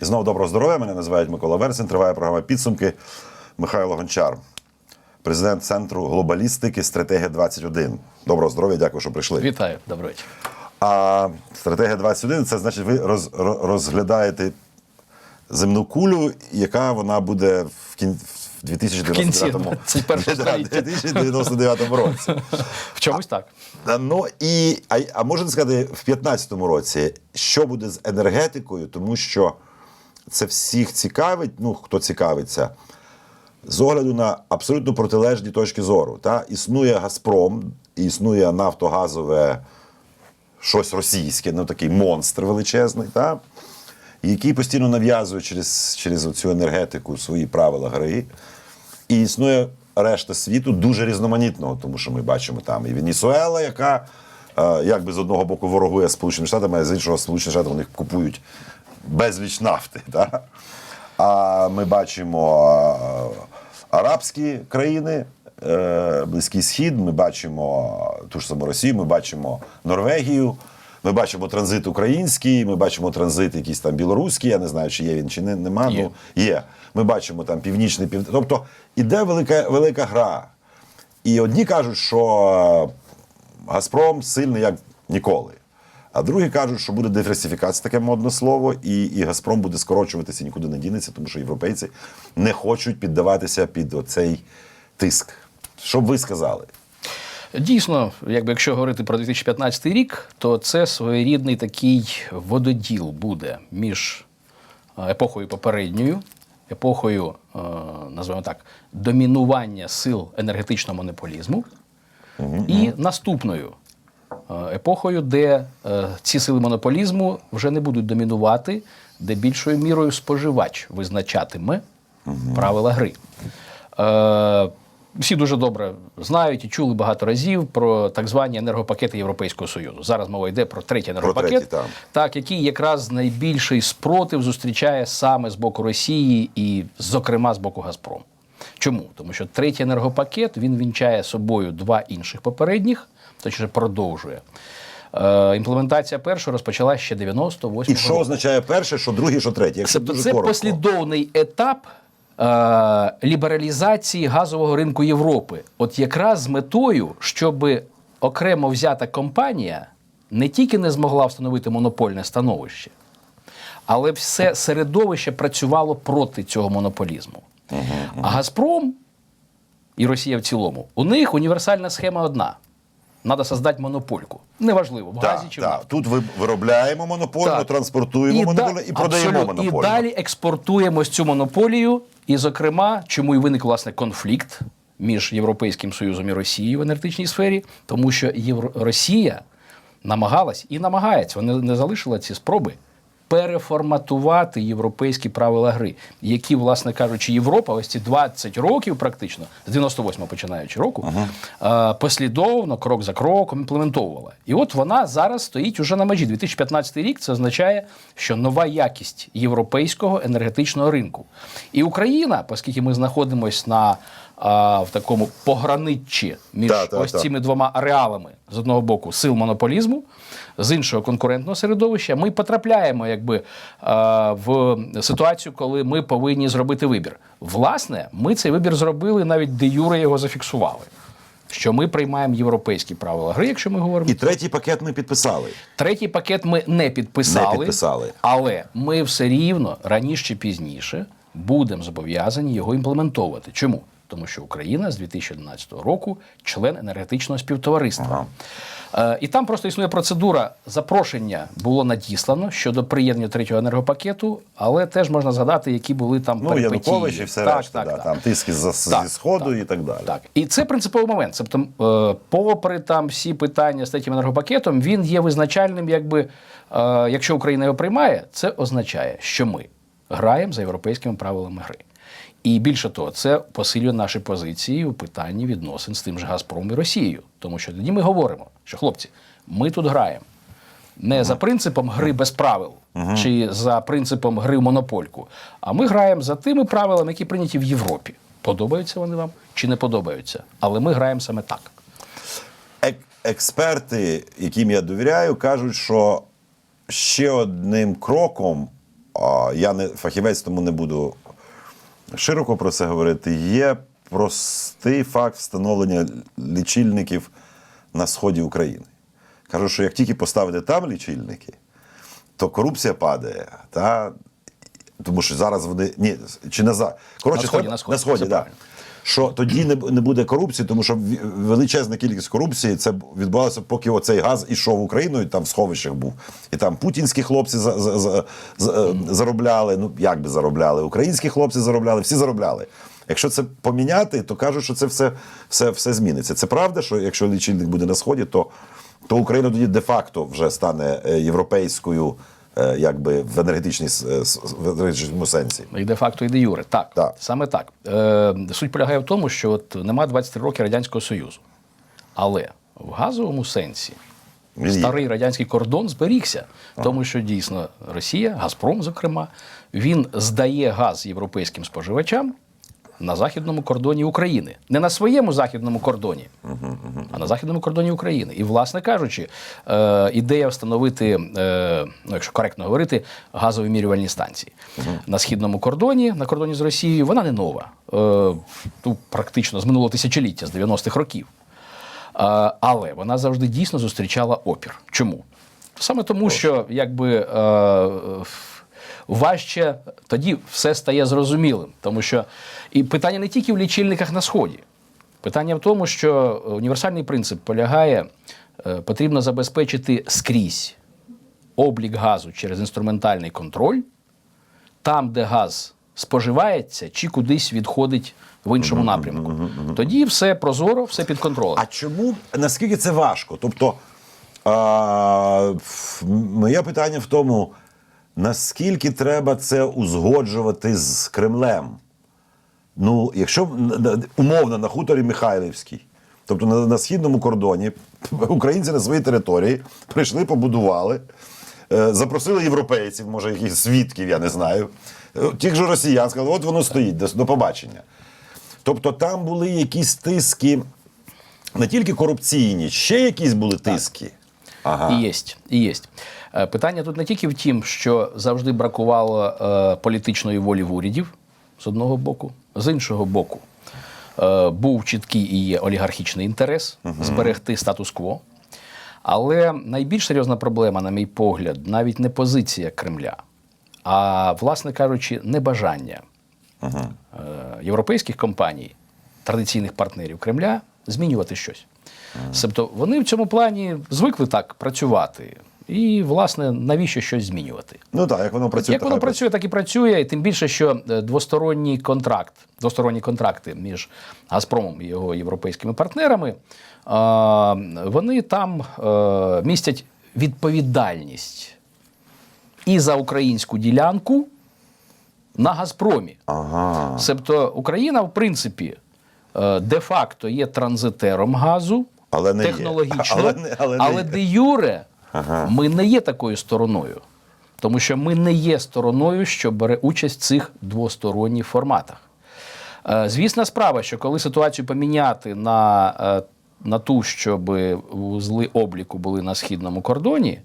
І знову доброго здоров'я. Мене називають Микола Версин. Триває програма підсумки. Михайло Гончар, президент центру глобалістики Стратегія 21. Доброго здоров'я, дякую, що прийшли. Вітаю, добрий вечір. А стратегія 21 це значить, ви роз, розглядаєте земну кулю, яка вона буде в кін... в 2099 В кінці 21 Да, століття. 2099 році. В чомусь так. А, Ну і а, а можете сказати, в 2015 році, що буде з енергетикою, тому що це всіх цікавить, ну хто цікавиться, з огляду на абсолютно протилежні точки зору. Та? Існує Газпром, існує нафтогазове щось російське, ну такий монстр величезний, та? який постійно нав'язує через, через цю енергетику свої правила гри. І існує решта світу дуже різноманітного, тому що ми бачимо там і Венесуела, яка е, якби з одного боку ворогує Сполученими Штатами, а з іншого Сполучені Штати вони купують безліч нафти. Да? А ми бачимо е, арабські країни, е, Близький Схід, ми бачимо ту ж саму Росію, ми бачимо Норвегію. Ми бачимо транзит український, ми бачимо транзит якийсь там білоруський, я не знаю, чи є він, чи не, нема. Є. Ну, є. Ми бачимо там північний пів. Тобто іде велика, велика гра. І одні кажуть, що Газпром сильний як ніколи. А другі кажуть, що буде диверсифікація, таке модне слово, і, і Газпром буде скорочуватися, нікуди не дінеться, тому що європейці не хочуть піддаватися під оцей тиск. Що б ви сказали? Дійсно, якби якщо говорити про 2015 рік, то це своєрідний такий вододіл буде між е, епохою попередньою, епохою, е, називаємо так, домінування сил енергетичного монополізму, і наступною е, епохою, де е, ці сили монополізму вже не будуть домінувати, де більшою мірою споживач визначатиме правила гри. Е, всі дуже добре знають і чули багато разів про так звані енергопакети Європейського Союзу. Зараз мова йде про третій енергопакет, третій, так. так, який якраз найбільший спротив зустрічає саме з боку Росії і, зокрема, з боку Газпрому. Чому? Тому що третій енергопакет він вінчає собою два інших попередніх, точніше продовжує. Е, імплементація першого розпочалася ще 98 І що означає перше, що друге, що третє? Якщо Тобто дуже це коротко. послідовний етап е, лібералізації газового ринку Європи. От якраз з метою, щоб окремо взята компанія не тільки не змогла встановити монопольне становище, але все середовище працювало проти цього монополізму. А Газпром і Росія в цілому, у них універсальна схема одна. Треба создать монопольку. Неважливо, в газі Так, чи в так. Тут ви виробляємо монополію, транспортуємо монополію і, і продаємо монопольно. І далі експортуємо цю монополію. І, зокрема, чому і виник власне конфлікт між Європейським Союзом і Росією в енергетичній сфері, тому що Євро... Росія намагалась і намагається, вона не залишила ці спроби переформатувати європейські правила гри, які, власне кажучи, Європа ось ці 20 років, практично з 98-го починаючи року, е, послідовно, крок за кроком імплементовувала. І от вона зараз стоїть уже на межі. 2015 рік це означає, що нова якість європейського енергетичного ринку. І Україна, оскільки ми знаходимося на а, в такому пограниччі між Так, так, ось так. цими двома ареалами з одного боку сил монополізму, з іншого конкурентного середовища, ми потрапляємо якби а, в ситуацію, коли ми повинні зробити вибір. Власне, ми цей вибір зробили, навіть де Юре його зафіксували. Що ми приймаємо європейські правила гри, якщо ми говоримо І третій пакет ми підписали. Третій пакет ми не підписали, Не підписали. але ми все рівно раніше чи пізніше будемо зобов'язані його імплементовувати. Чому? Тому що Україна з 2011 року член енергетичного співтовариства. Е, і там просто існує процедура запрошення було надіслано щодо приєднання третього енергопакету, але теж можна згадати, які були там Ну. Янукович і все Так, решта, так, да, так. там тиски з, Так, зі Сходу так, і так далі. Так, і це принциповий момент. Тобто, е, попри там всі питання з третім енергопакетом, він є визначальним, якби е, якщо Україна його приймає, це означає, що ми граємо за європейськими правилами гри. І більше того, це посилює наші позиції у питанні відносин з тим же Газпромом і Росією. Тому що тоді ми говоримо, що хлопці, ми тут граємо не за принципом гри без правил чи за принципом гри в монопольку, а ми граємо за тими правилами, які прийняті в Європі. Подобаються вони вам чи не подобаються. Але ми граємо саме так. Ек- експерти, яким я довіряю, кажуть, що ще одним кроком я не фахівець, тому не буду широко про це говорити. Є простий факт встановлення лічильників на сході України. Кажу, що як тільки поставити там лічильники, то корупція падає. Та? Тому що зараз вони. Ні, чи на за. Коротше, На сході, треба- на сході, на сході да. Що тоді не, не буде корупції, тому що величезна кількість корупції це відбувалося, поки оцей газ ішов в Україну, і там в сховищах був. І там путінські хлопці за, за, за, за- е, заробляли. Ну як би заробляли, українські хлопці заробляли, всі заробляли. Якщо це поміняти, то кажуть, що це все, все, все зміниться. Це правда, що якщо лічильник буде на сході, то, то Україна тоді де-факто вже стане е, європейською, якби в енергетичній е, в енергетичному сенсі. І де-факто, і де юре. Так, Так. саме так. Е, суть полягає в тому, що от нема 23 роки Радянського Союзу. Але в газовому сенсі Він є. старий радянський кордон зберігся, тому що дійсно Росія, Газпром, зокрема, він здає газ європейським споживачам на західному кордоні України. Не на своєму західному кордоні, а на західному кордоні України. І, власне кажучи, е, ідея встановити, е, ну, якщо коректно говорити, газові мірювальні станції на східному кордоні, на кордоні з Росією, вона не нова. Е, ну, практично з минулого тисячоліття, з 90-х років. Е, Але вона завжди дійсно зустрічала опір. Чому? Саме тому, що якби е, важче тоді все стає зрозумілим. Тому що і питання не тільки в лічильниках на сході. Питання в тому, що універсальний принцип полягає, е, потрібно забезпечити скрізь облік газу через інструментальний контроль, там, де газ споживається, чи кудись відходить в іншому напрямку. Тоді все прозоро, все під контролем. А чому наскільки це важко? Тобто, а, моє питання в тому, наскільки треба це узгоджувати з Кремлем? Ну, якщо умовно на хуторі Михайлівській, тобто на, на східному кордоні, українці на своїй території прийшли, побудували, е, запросили європейців, може, якихось свідків, я не знаю. е, Тих же росіян сказали, от воно стоїть, до, до побачення. Тобто там були якісь тиски не тільки корупційні, ще якісь були тиски. Ага. І єсть, і єсть. Е, Питання тут не тільки в тім, що завжди бракувало е, політичної волі в урядів з одного боку, з іншого боку, е, був чіткий і є олігархічний інтерес зберегти статус-кво. Але найбільш серйозна проблема, на мій погляд, навіть не позиція Кремля, а, власне кажучи, небажання е, європейських компаній, традиційних партнерів Кремля, змінювати щось. Тобто вони в цьому плані звикли так працювати. І, власне, навіщо щось змінювати? Ну так, як воно працює. Як то воно працює, так і працює. І тим більше, що е, двосторонній контракт, двосторонні контракти між Газпромом і його європейськими партнерами, вони там е, містять відповідальність і за українську ділянку на Газпромі. Ага. Себто Україна, в принципі, де-факто є транзитером газу, Але не є. технологічно, Але не- але не є. де юре Ага. ми не є такою стороною. Тому що ми не є стороною, що бере участь в цих двосторонніх форматах. Е, Звісна справа, що коли ситуацію поміняти на, е, на ту, щоб вузли обліку були на східному кордоні,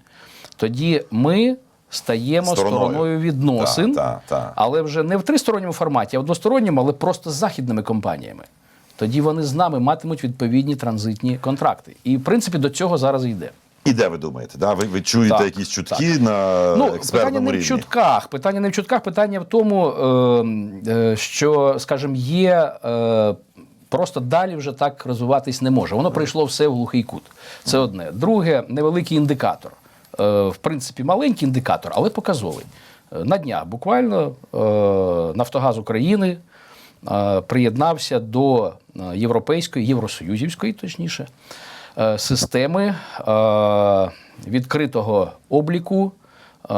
тоді ми стаємо Стороною. стороною, відносин, Так, так, так. але вже не в тристоронньому форматі, а в двосторонньому, але просто з західними компаніями. Тоді вони з нами матимуть відповідні транзитні контракти. І в принципі до цього зараз йде. І де ви думаєте? Да? Ви, ви чуєте Так, якісь чутки на Ну, питання експертному не в чутках. Питання не в чутках, питання в тому, е, е, що, скажімо, є. Е, Просто далі вже так розвиватись не може. Воно прийшло все в глухий кут. Це одне. Друге, невеликий індикатор. Е, в принципі, маленький індикатор, але показовий. Е, На днях буквально е, Нафтогаз України е, приєднався до європейської, євросоюзівської, точніше, е, системи е, відкритого обліку е,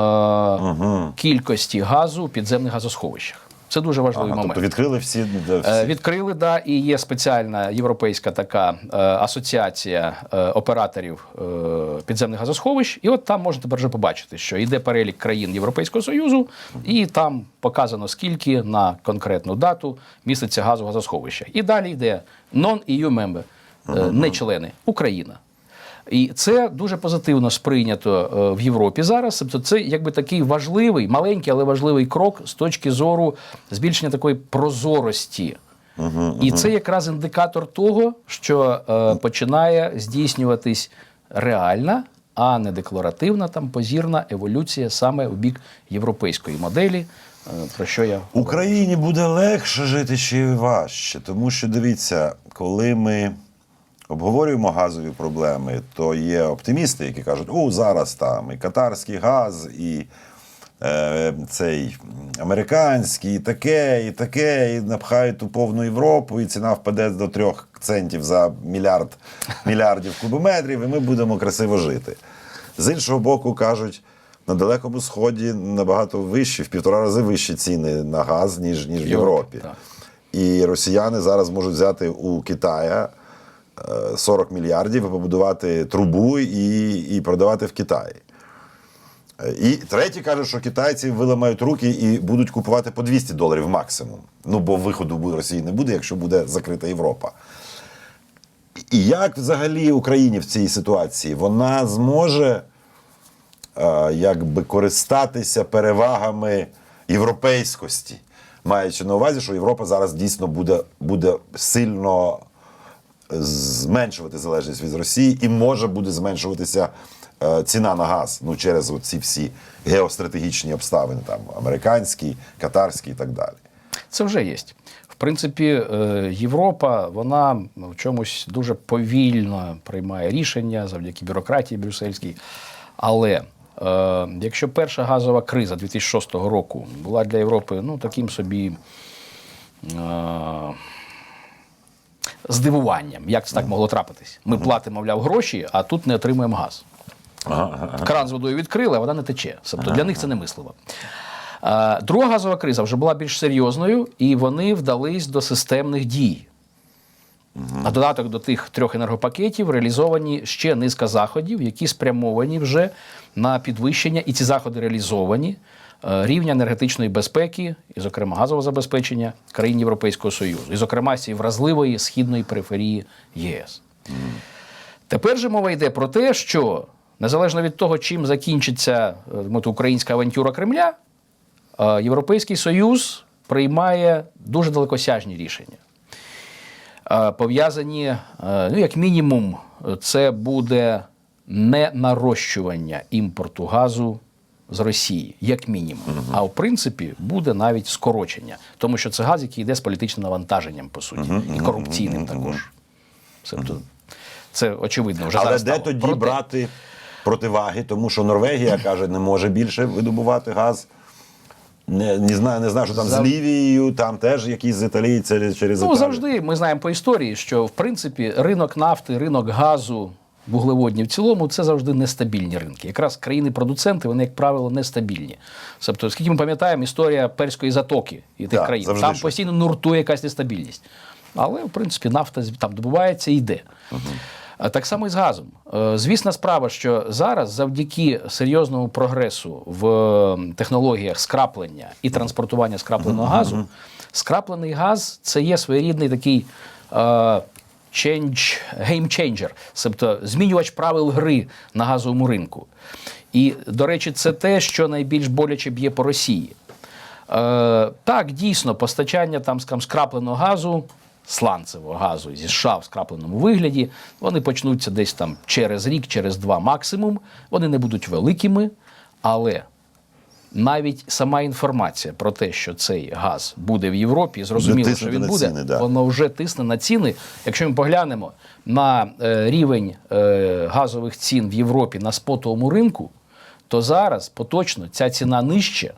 кількості газу у підземних газосховищах. Це дуже важливий Ага, момент. тобто відкрили всі, всі. Е, Відкрили, да, і є спеціальна європейська така е, асоціація е, операторів підземних газосховищ. І от там можна тепер вже побачити, що йде перелік країн Європейського Союзу, і там показано скільки на конкретну дату міститься газу в газосховищах. І далі йде non-EU member, не члени Україна. І це дуже позитивно сприйнято е, в Європі зараз. Тобто, це якби такий важливий, маленький, але важливий крок з точки зору збільшення такої прозорості. І це якраз індикатор того, що е, починає здійснюватись реальна, а не декларативна там позірна еволюція саме в бік європейської моделі, е, про що я Україні буде легше жити чи важче, тому що дивіться, коли ми обговорюємо газові проблеми, то є оптимісти, які кажуть, о, зараз там і катарський газ, і е, цей американський, і таке, і таке, і напхають у повну Європу, і ціна впаде до трьох центів за мільярд мільярдів кубометрів, і ми будемо красиво жити. З іншого боку, кажуть, на Далекому Сході набагато вищі, в півтора рази вищі ціни на газ, ніж, ніж в Європі. так. І росіяни зараз можуть взяти у Китая 40 мільярдів і побудувати трубу і, і продавати в Китаї. І третій каже, що китайці виламають руки і будуть купувати по 200 доларів максимум. Ну, бо виходу Росії не буде, якщо буде закрита Європа. І як взагалі Україні в цій ситуації? Вона зможе е, якби користатися перевагами європейськості, маючи на увазі, що Європа зараз дійсно буде, буде сильно зменшувати залежність від Росії і може буде зменшуватися е, ціна на газ ну, через ці всі геостратегічні обставини, там американські, катарські і так далі. Це вже є. В принципі, е, Європа вона в чомусь дуже повільно приймає рішення завдяки бюрократії брюссельській. Але е, якщо перша газова криза 2006 року була для Європи ну, таким собі е, здивуванням, як це так могло трапитись? Ми платимо, мовляв, гроші, а тут не отримуємо газ. Кран з водою відкрили, а вона не тече. Тобто для них це немисливо. Е, Друга газова криза вже була більш серйозною, і вони вдались до системних дій. На додаток до тих трьох енергопакетів реалізовані ще низка заходів, які спрямовані вже на підвищення, і ці заходи реалізовані рівня енергетичної безпеки, і, зокрема, газового забезпечення країн Європейського Союзу, і, зокрема, цієї вразливої східної периферії ЄС. Тепер же мова йде про те, що незалежно від того, чим закінчиться е, мовити, українська авантюра Кремля, е, Європейський Союз приймає дуже далекосяжні рішення. Е, Пов'язані, е, ну, як мінімум, це буде не нарощування імпорту газу з Росії, як мінімум. А в принципі буде навіть скорочення, тому що це газ, який йде з політичним навантаженням, по суті, і корупційним також. Тобто, це очевидно вже Але зараз де стало. тоді Проте- брати противаги? Тому що Норвегія каже, не може більше видобувати газ. Не, не, знаю, не знаю, що там За- з Лівією, там теж якісь з Італії через, через Ну, Італію. завжди ми знаємо по історії, що в принципі ринок нафти, ринок газу, вуглеводні в цілому це завжди нестабільні ринки. Якраз країни-продуценти, вони, як правило, нестабільні. Тобто, скільки ми пам'ятаємо, історія перської затоки і тих Так, країн, завжди там щось. постійно нуртує якась нестабільність. Але, в принципі, нафта там добувається і йде. А Так само і з газом. Е, Звісна справа, що зараз завдяки серйозному прогресу в е, технологіях скраплення і транспортування скрапленого газу, скраплений газ це є своєрідний такий е, change, game changer, тобто змінювач правил гри на газовому ринку. І, до речі, це те, що найбільш боляче б'є по Росії. Е, так, дійсно, постачання там скажімо, скрапленого газу, сланцевого газу зі США в скрапленому вигляді, вони почнуться десь там через рік, через два максимум. Вони не будуть великими, але навіть сама інформація про те, що цей газ буде в Європі, зрозуміло, що він буде, ціни, да. воно вже тисне на ціни. Якщо ми поглянемо на е, рівень е, газових цін в Європі на спотовому ринку, то зараз поточно ця ціна нижча,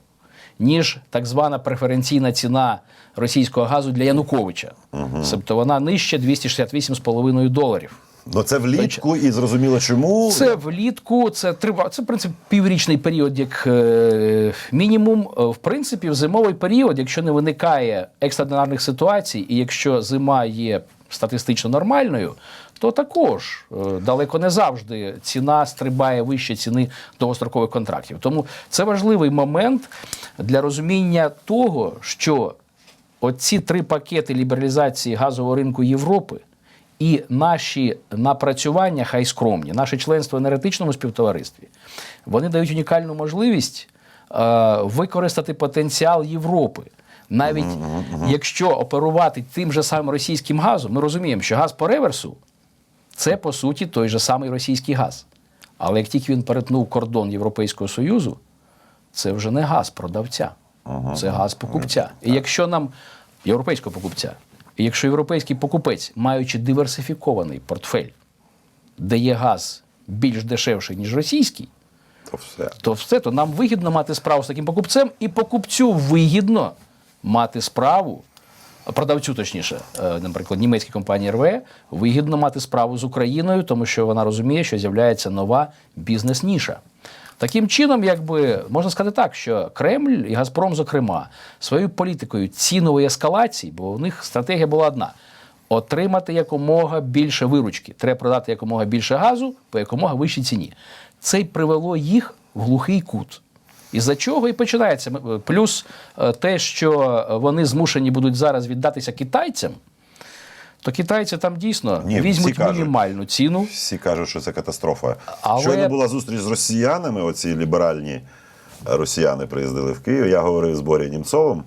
ніж так звана преференційна ціна російського газу для Януковича. Тобто вона нижча 268,5 доларів. Ну це влітку і зрозуміло, чому. Це влітку, це триває. Це в принципі піврічний період, як е, мінімум. Е, В принципі, в зимовий період, якщо не виникає екстраординарних ситуацій, і якщо зима є статистично нормальною, то також е, далеко не завжди ціна стрибає вище ціни довгострокових контрактів. Тому це важливий момент для розуміння того, що оці три пакети лібералізації газового ринку Європи І наші напрацювання, хай скромні, наше членство в енергетичному співтоваристві, вони дають унікальну можливість е, використати потенціал Європи. Навіть якщо оперувати тим же самим російським газом, ми розуміємо, що газ по реверсу це по суті той же самий російський газ. Але як тільки він перетнув кордон Європейського Союзу, це вже не газ продавця, це газ покупця. І якщо нам європейського покупця, якщо європейський покупець, маючи диверсифікований портфель, де є газ більш дешевший, ніж російський, То все. то все, то нам вигідно мати справу з таким покупцем, і покупцю вигідно мати справу, продавцю, точніше, е, наприклад, німецькій компанії РВ, вигідно мати справу з Україною, тому що вона розуміє, що з'являється нова бізнес-ніша. Таким чином, якби можна сказати так, що Кремль і Газпром, зокрема, своєю політикою цінової ескалації, бо в них стратегія була одна: отримати якомога більше виручки. Треба продати якомога більше газу по якомога вищій ціні. Це й привело їх в глухий кут. І за чого і починається. Ми- Плюс е, те, що вони змушені будуть зараз віддатися китайцям, то китайці там дійсно Ні, всі візьмуть кажуть. мінімальну ціну. Всі кажуть, що це катастрофа. Але- Щойно була зустріч з росіянами, оці ліберальні росіяни приїздили в Київ. Я говорив з Борі Німцовим.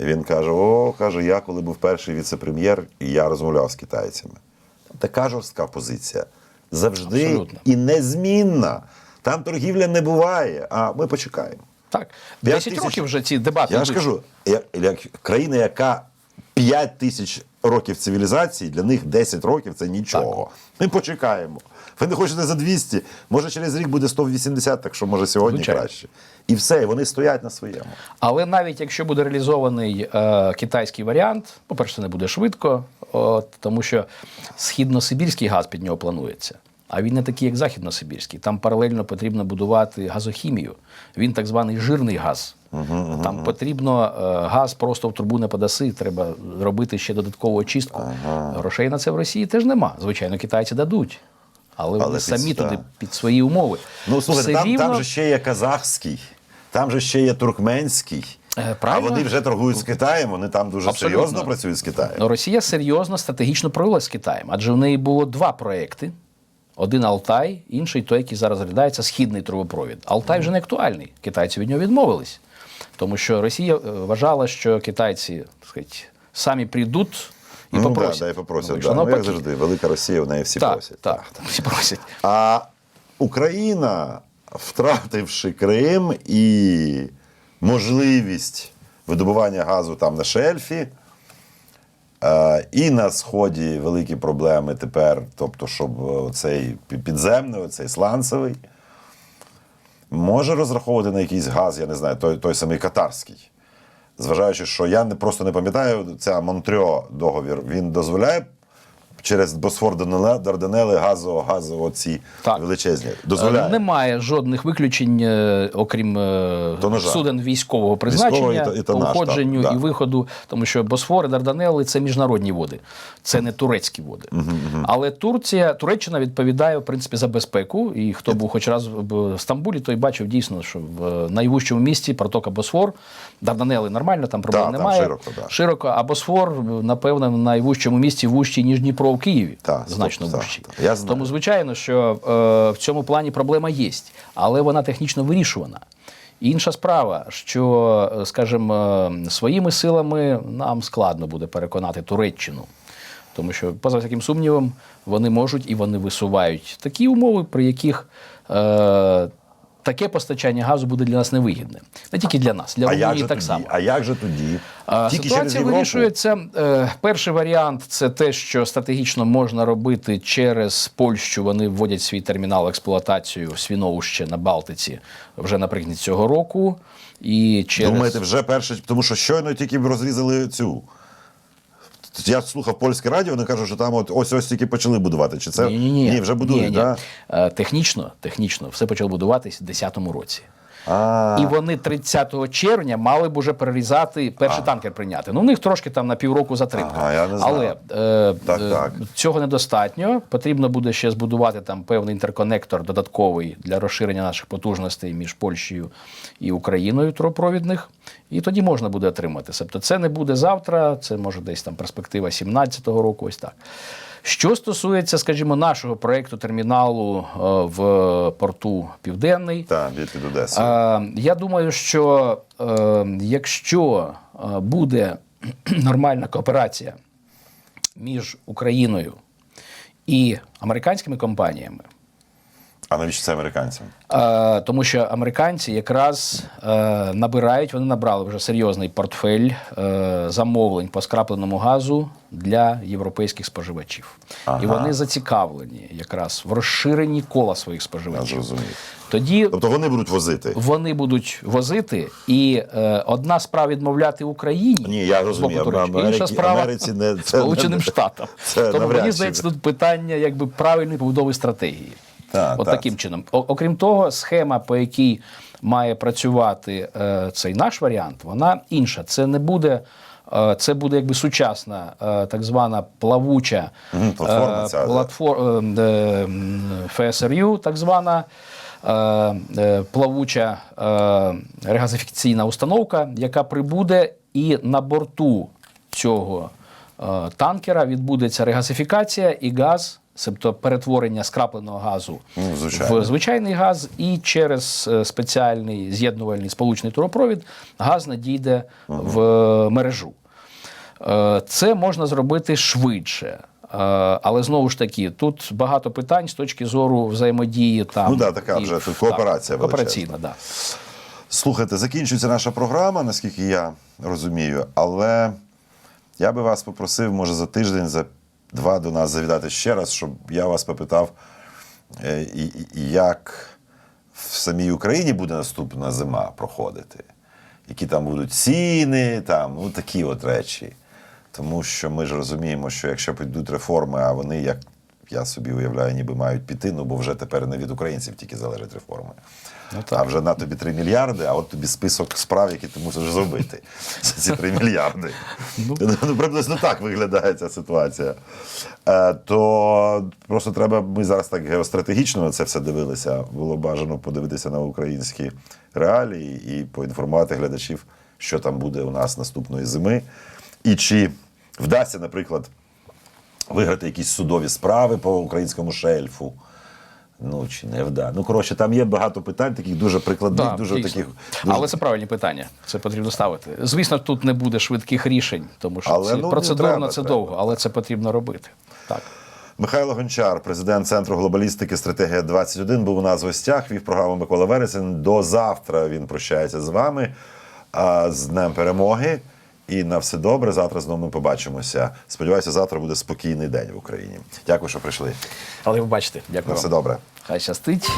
Він каже: О, каже, я коли був перший віце-прем'єр, я розмовляв з китайцями. Така жорстка позиція. Завжди Абсолютно. і незмінна. Там торгівля не буває, а ми почекаємо. Так, 10 тисяч- років вже ці дебати. Я ж кажу, як, як країна, яка 5 тисяч років цивілізації, для них 10 років це нічого. Ми почекаємо. Ви не хочете за 200, може через рік буде 180, так що може сьогодні Звичайно. краще. І все, і вони стоять на своєму. Але навіть якщо буде реалізований е, китайський варіант, по-перше, це не буде швидко, от, тому що східно-сибірський газ під нього планується. А він не такий, як західносибірський. Там паралельно потрібно будувати газохімію. Він так званий жирний газ. Там потрібно е, газ просто в трубу не подаси, треба робити ще додаткову очистку. Грошей на це в Росії теж нема. Звичайно, китайці дадуть. Але, Але вони самі да. туди під свої умови. Ну, слухайте, там, рівно- там же ще є казахський, там же ще є туркменський. Е, А вони вже торгують з Китаєм, вони там дуже Абсолютно. серйозно працюють з Китаєм. Ну, Росія серйозно стратегічно провела з Китаєм, адже в неї було два проекти: один Алтай, інший той, який зараз розглядається східний трубопровід. Алтай вже не актуальний. Китайці від нього відмовились, тому що Росія е, вважала, що китайці так сказати, самі прийдуть і ну, попросять. Да, да, і попросять. Вийшло да. Ну, як завжди, велика Росія, в неї всі Так, просять. так, так, всі просять. А Україна, втративши Крим і можливість видобування газу там на шельфі, і на сході великі проблеми тепер, тобто, щоб е, цей підземний, цей сланцевий, може розраховувати на якийсь газ, я не знаю, той, той самий катарський. Зважаючи, що я не, просто не пам'ятаю, ця Монтрьо договір, він дозволяє через Босфор Дарданели- газово, газово ці Так. величезні. Дозволяє. Е, Немає жодних виключень, е, окрім е, Тонажа. суден військового призначення, і і тонаж, входженню так, і виходу, тому що Босфор і Дарданели це міжнародні води, це не турецькі води. Але Турція, Туреччина відповідає в принципі за безпеку. І хто був хоч раз в Стамбулі, той бачив дійсно, що в найвужчому місті протока Босфор, Дарданели нормально, там проблем там немає. широко, да. широко, а Босфор, напевно, в найвужчому місті вужчий, ніж Дніпро в Києві. Так, значно так, вужчий. так. Я знаю. Тому звичайно, що е, в цьому плані проблема є, але вона технічно вирішувана. Інша справа, що, е, скажімо, е, своїми силами нам складно буде переконати Туреччину. Тому що, поза всяким сумнівом, вони можуть і вони висувають такі умови, при яких е, таке постачання газу буде для нас невигідне. Не тільки для нас, для Румунії так тоді? само. А як же тоді? А, Тільки Ситуація вирішується. Е, Перший варіант це те, що стратегічно можна робити через Польщу. Вони вводять свій термінал експлуатацію Свіновище на Балтиці вже наприкінці цього року. І через Думаєте, вже перше, тому що щойно тільки розрізали цю. Я слухав польське радіо, вони кажуть, що там от ось ось тільки почали будувати. Чи це Ні, ні, ні. вже будують, Ні, ні. Да? Е, Технічно, технічно все почало будуватись в 2010 році. І вони 30 червня мали б уже перерізати перший танкер прийняти. Ну, у них трошки там на півроку затримка. Але е, е, цього недостатньо. Потрібно буде ще збудувати там певний інтерконектор додатковий для розширення наших потужностей між Польщею і Україною трубопровідних. І тоді можна буде отримати. Тобто це не буде завтра, це може десь там перспектива 17-го року, ось так. Що стосується, скажімо, нашого проекту терміналу е, в порту Південний, та від Одеси. Е, Я думаю, що е, якщо буде нормальна кооперація між Україною і американськими компаніями, А навіщо це американцям? Е, тому що американці якраз е, набирають, вони набрали вже серйозний портфель е, замовлень по скрапленому газу для європейських споживачів. Ага. І вони зацікавлені якраз в розширенні кола своїх Я споживачів. зрозумів. Тоді Тобто вони будуть возити. вони будуть возити, і е, одна справа відмовляти Україні. Ні, я розумію, з Америки- інша справа Америці не- це Сполученим не- Штатам. це Тому мені здається, тут питання якби правильної побудови стратегії. Так, От так. таким чином. О- окрім того, схема, по якій має працювати е, цей наш варіант, вона інша. Це не буде. е, Це буде якби сучасна, е, так звана плавуча платформа е, ця, платфор- е, ФСРЮ, так звана плавуча регазифікаційна установка, яка прибуде і на борту цього танкера відбудеться регазифікація і газ, тобто перетворення скрапленого газу Ну, звичайно. в звичайний газ, і через е, спеціальний з'єднувальний сполучний трубопровід газ надійде в е, мережу. Е, Це можна зробити швидше. Але знову ж таки, тут багато питань з точки зору взаємодії. Там, Ну да, така вже тут кооперація Так, коопераційна, да. Слухайте, закінчується наша програма, наскільки я розумію, але я би вас попросив, може, за тиждень, за два до нас завідати ще раз, щоб я вас попитав, е, як в самій Україні буде наступна зима проходити, які там будуть ціни, там, ну такі от речі. Тому що ми ж розуміємо, що якщо підуть реформи, а вони, як я собі уявляю, ніби мають піти, ну бо вже тепер не від українців тільки залежать реформи. Ну, так. а вже на тобі 3 мільярди, а от тобі список справ, які ти мусиш зробити за ці 3 мільярди. Ну, приблизно так виглядає ця ситуація. Е, то просто треба, ми зараз так геостратегічно на це все дивилися. Було бажано подивитися на українські реалії і поінформувати глядачів, що там буде у нас наступної зими. І чи вдасться, наприклад, виграти якісь судові справи по українському шельфу. Ну, чи не вда. Ну, коротше, там є багато питань, таких дуже прикладних, Да, дуже дійсно. таких. дуже- Але це правильні питання. Це потрібно ставити. Звісно, тут не буде швидких рішень, тому що Але, ці, ну, процедурно треба, це треба. довго, але це потрібно робити. Так. Михайло Гончар, президент Центру глобалістики Стратегія 21, був у нас в гостях. Вів програму Микола Вересень. До завтра він прощається з вами. З Днем перемоги. І на все добре. Завтра знову ми побачимося. Сподіваюся, завтра буде спокійний день в Україні. Дякую, що прийшли. Але ви бачите, На все добре. Хай щастить.